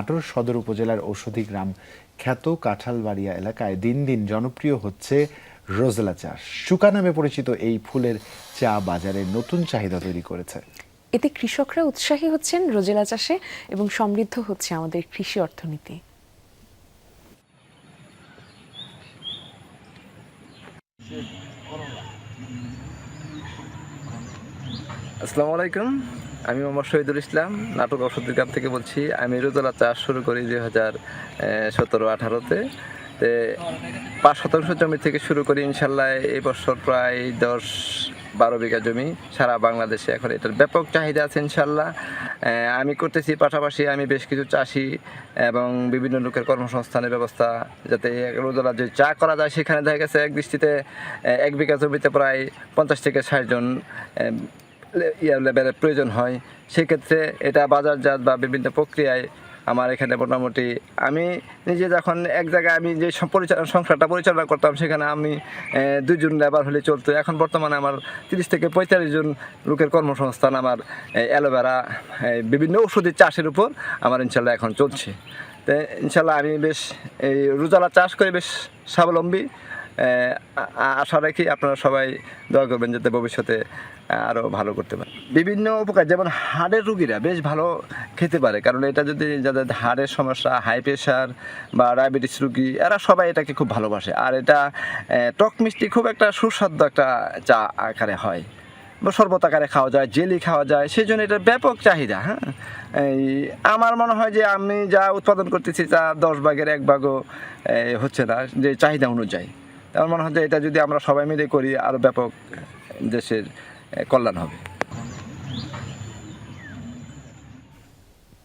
নাটোর সদর উপজেলার ঔষধি গ্রাম খ্যাত কাঁঠালবাড়িয়া এলাকায় দিন দিন জনপ্রিয় হচ্ছে রোজেলা চাষ। শুকা নামে পরিচিত এই ফুলের চা বাজারে নতুন চাহিদা তৈরি করেছে। এতে কৃষকরা উৎসাহী হচ্ছেন রোজেলা চাষে এবং সমৃদ্ধ হচ্ছে আমাদের কৃষি অর্থনীতি। আসসালামু আলাইকুম। আমি মোহাম্মদ শহীদুল ইসলাম, নাটক ঔষধি গ্রাম থেকে বলছি, আমি রোজলা চাষ শুরু করি দুই হাজার সতেরো, আঠারোতে। পাঁচ শতাংশ জমি থেকে শুরু করি ইনশাল্লাহ, এই বছর প্রায় দশ, বারো বিঘা জমি সারা বাংলাদেশে এখন এটার ব্যাপক চাহিদা আছে ইনশাল্লাহ। আমি করতেছি, পাশাপাশি আমি বেশ কিছু চাষি এবং বিভিন্ন লোকের কর্মসংস্থানের ব্যবস্থা যাতে রোজলা যে চা করা যায়, সেখানে দেখা গেছে এক দৃষ্টিতে এক বিঘা জমিতে প্রায় পঞ্চাশ থেকে ষাট জন ইয়ার লেভেলের প্রয়োজন হয়। সেক্ষেত্রে এটা বাজারজাত বা বিভিন্ন প্রক্রিয়ায় আমার এখানে মোটামুটি আমি নিজে যখন এক জায়গায় আমি যে পরিচালনা সংসারটা পরিচালনা করতাম সেখানে আমি আহ, দুইজন লেবার হলে চলতো। এখন বর্তমানে আমার তিরিশ থেকে পঁয়তাল্লিশ জন লোকের কর্মসংস্থান আমার অ্যালোভেরা বিভিন্ন ওষুধের চাষের উপর আমার ইনশাল্লাহ এখন চলছে। তো ইনশাল্লাহ আমি বেশ এই রোজালা চাষ করে বেশ স্বাবলম্বী। আশা রাখি আপনারা সবাই দোয়া করবেন যাতে ভবিষ্যতে আরও ভালো করতে পারে। বিভিন্ন উপকার, যেমন হাড়ের রুগীরা বেশ ভালো খেতে পারে, কারণ এটা যদি যাদের হাড়ের সমস্যা হাই প্রেশার বা ডায়াবেটিস রুগী, এরা সবাই এটাকে খুব ভালোবাসে। আর এটা টক মিষ্টি খুব একটা সুস্বাদু একটা চা আকারে হয়। বা শরবত আকারে খাওয়া যায়, জেলি খাওয়া যায় সেই জন্য এটার ব্যাপক চাহিদা হ্যাঁ? এই, আমার মনে হয় যে আমি যা উৎপাদন করতেছি তা দশ ভাগের এক ভাগও হচ্ছে না, যে চাহিদা অনুযায়ী। আমার মনে হয় যে এটা যদি আমরা সবাই মিলে করি আরও ব্যাপক দেশের কল্যাণ হবে।